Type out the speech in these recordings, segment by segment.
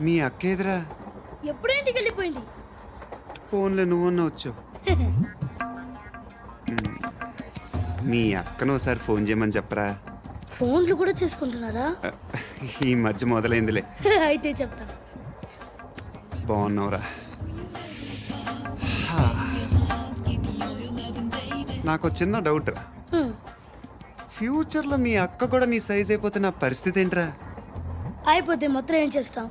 మీ అక్క ఎదురా ఎప్పుడు ఇంటికి వెళ్ళిపోయింది. ఫోన్లో నువ్వన్నా వచ్చావు. మీ అక్కను ఒకసారి ఫోన్ చేయమని చెప్పరా? ఫోన్లు కూడా చేసుకుంటున్నారా? ఈ మధ్య మొదలైందిలే. అయితే చెప్తా. బాగున్నావురా. నాకు చిన్న డౌట్ హ్మ్. ఫ్యూచర్లో మీ అక్క కూడా నీ సైజ్ అయిపోతే నా పరిస్థితి ఏంట్రా? అయిపోతే మొత్తం ఏం చేస్తాం?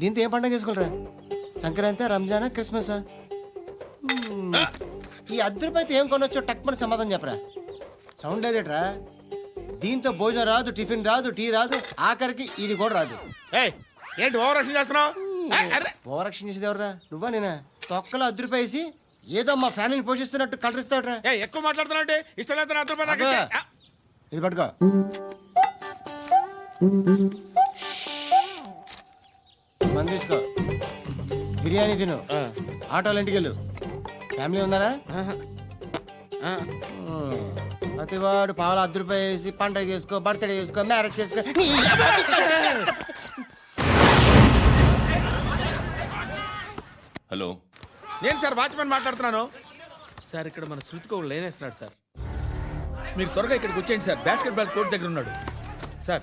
దీంతో ఏం పండగ చేసుకోలరా సంక్రాంతి రంజానా క్రిస్మస్? ఈ అర్ధ ఏం కొనొచ్చో టక్మని సమాధానం చెప్పరా. సౌండ్ లేదేట్రా? దీంతో భోజనం రాదు టిఫిన్ రాదు టీ రాదు ఆఖరికి ఇది కూడా రాదు. ఏంటి చేస్తున్నావు? చేసేది ఎవరా నువ్వా నేనా? తొక్కలో అర్ధ ఏదో మా ఫ్యామిలీని పోషిస్తున్నట్టు కలరిస్తాడ్రా ఎక్కువ మాట్లాడుతున్నావు అంటే ఇష్టం లేదు ఇది పట్టుకో. మంది తీసుకో బిర్యానీ తిను. ఆటోలు ఇంటికి వెళ్ళు. ఫ్యామిలీ. ఉమ్. ప్రతివాడు పావులు అర్ధ రూపాయి వేసి పండగ చేసుకో బర్త్డే చేసుకో మ్యారేజ్ చేసుకో. హలో. నేను సార్ వాచ్మెన్ మాట్లాడుతున్నాను? సార్ ఇక్కడ మన శృతికో లేనేస్తున్నాడు సార్. మీరు త్వరగా ఇక్కడికి వచ్చేయండి సార్. బాస్కెట్ బాల్ కోర్ట్ దగ్గర ఉన్నాడు. సార్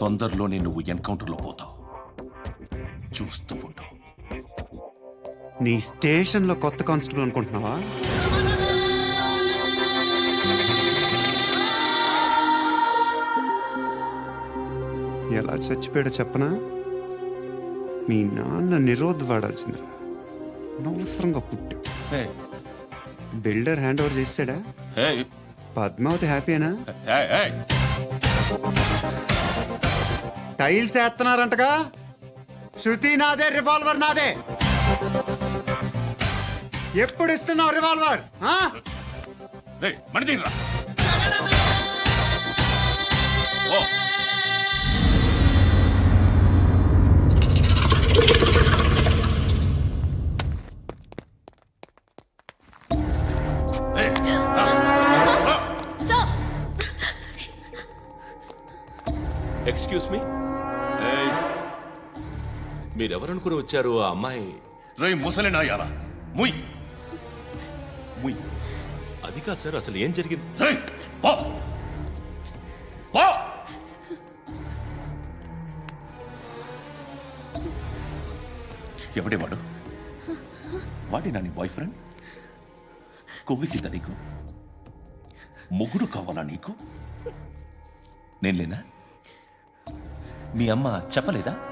తొందరలోనే నువ్వు ఎన్కౌంటర్లో పోతావు. చూస్తూ ఉండు నీ స్టేషన్లో కొత్త కానిస్టేబుల్ అనుకుంటున్నావా? ఎలా చచ్చిపోయాడో చెప్పనా? మీ నాన్న నిరోధ్ వాడాల్సింది. అనవసరంగా పుట్టావు. హే. బిల్డర్ హ్యాండ్ ఓవర్ చేసాడా hey. Padmavathi హ్యాపీనా? Hey hey. Tiles వేస్తున్నారంటగా. శృతి నాదే రివాల్వర్ నాదే. ఎప్పుడు ఇస్తున్నావు రివాల్వర్ ఆ? రా. మీరెవరనుకుని వచ్చారు ఆ అమ్మాయి? రే ముసలి ముయ్. ముయ్. అది కాదు సార్ అసలు ఏం జరిగింది? రే పో. పో. ఎవడే వాడు? వాడి నా నీ బాయ్ ఫ్రెండ్ కొవ్వికింద నీకు? ముగ్గురు కావాలా నీకు? నేను లేనా మీ అమ్మ చెప్పలేదా?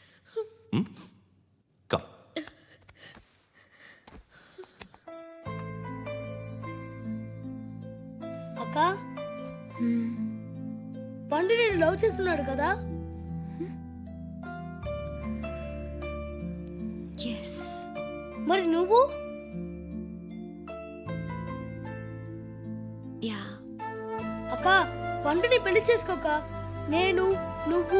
కమ్ అక్క? పండు నేను లవ్ చేస్తున్నాడు కదా? ఎస్ మరి నువ్వు? యా అక్క పండుని పెళ్ళి చేసుకోక నేను నువ్వు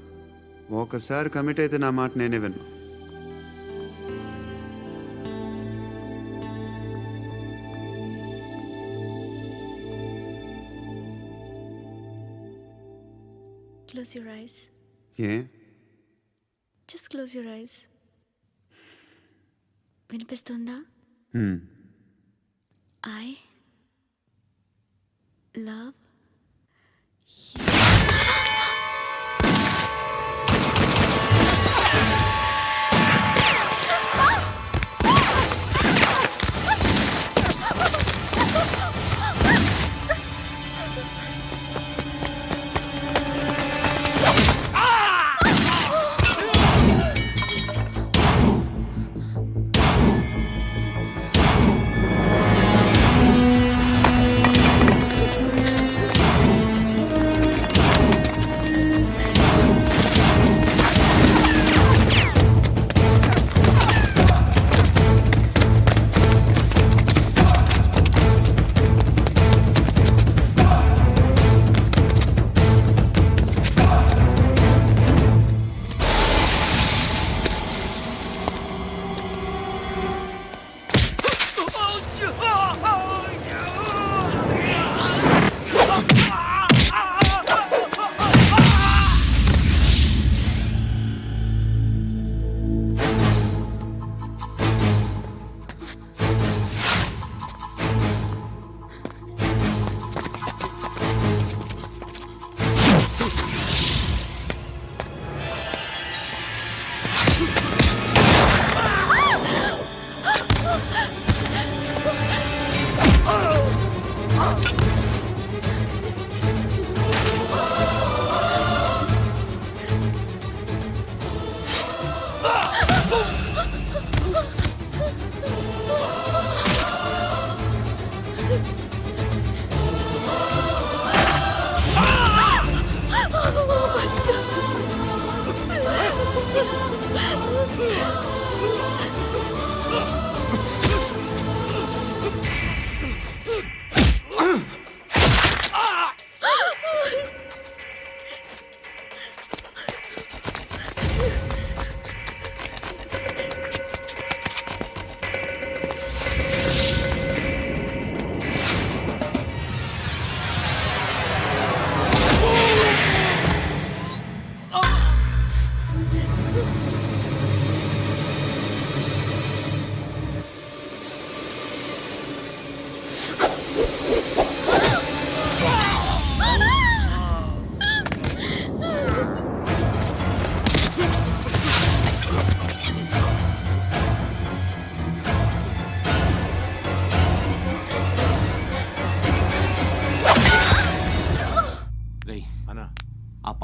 ఒకసారి కమిట్ అయితే నా మాట నేనే విన్నా. క్లోజ్ యువర్ ఐస్ ఏ? జస్ట్ క్లోజ్ యువర్ ఐస్ వినిపిస్తుందా? హ్మ్. ఐ లవ్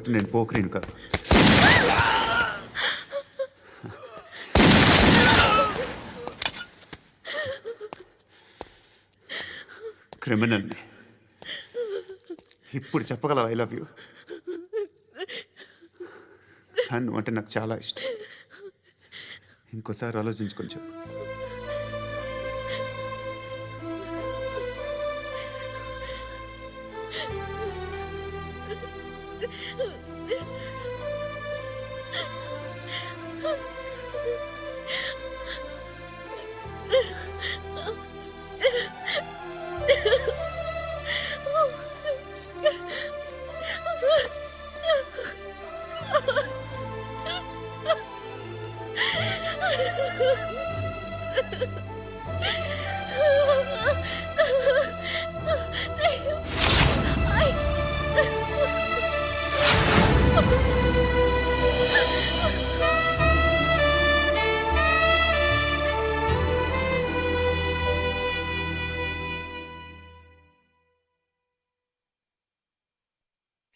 జాగ్రత్త నేను పోకరిని కాదు. క్రిమినల్ ఇప్పుడు చెప్పగలవు ఐ లవ్ యూ? అండ్ అంటే నాకు చాలా ఇష్టం. ఇంకోసారి ఆలోచించుకొని చెప్పు.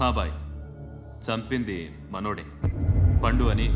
హా బాయ్ చంపింది మనోడే. పండు అని